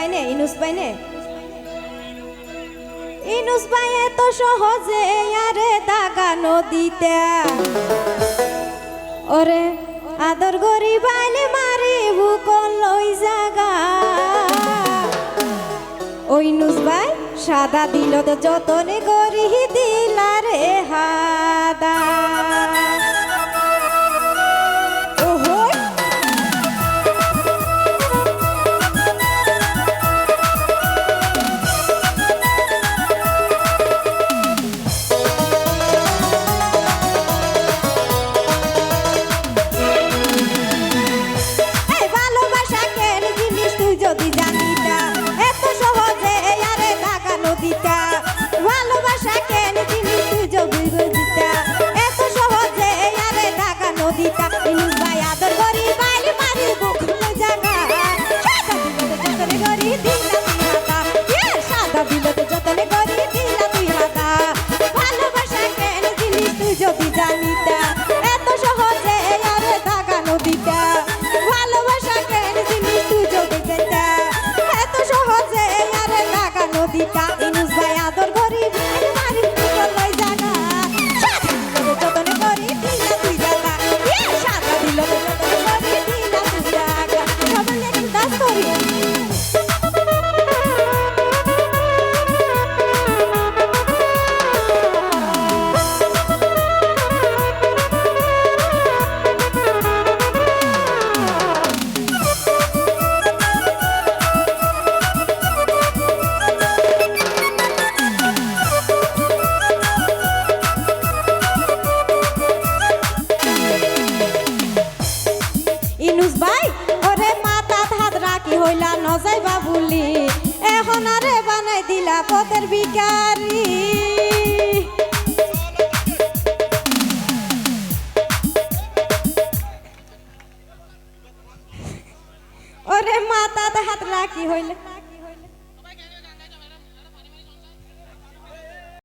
বাইনে, ইনুস বাইনে? নে ভাই এত সহজে আরে ওরে, আদর গরি বাইলে মারি বুকন লই জাগা। ওই নুস ভাই, সাদা দিল তো যতনে গরি দিল। Nodita e nos vaiador হইলা নজাইবা বুলি এখন আরে বানাই দিলা পথের বিকারি ওরে মাতা হাত রাখি হইলা।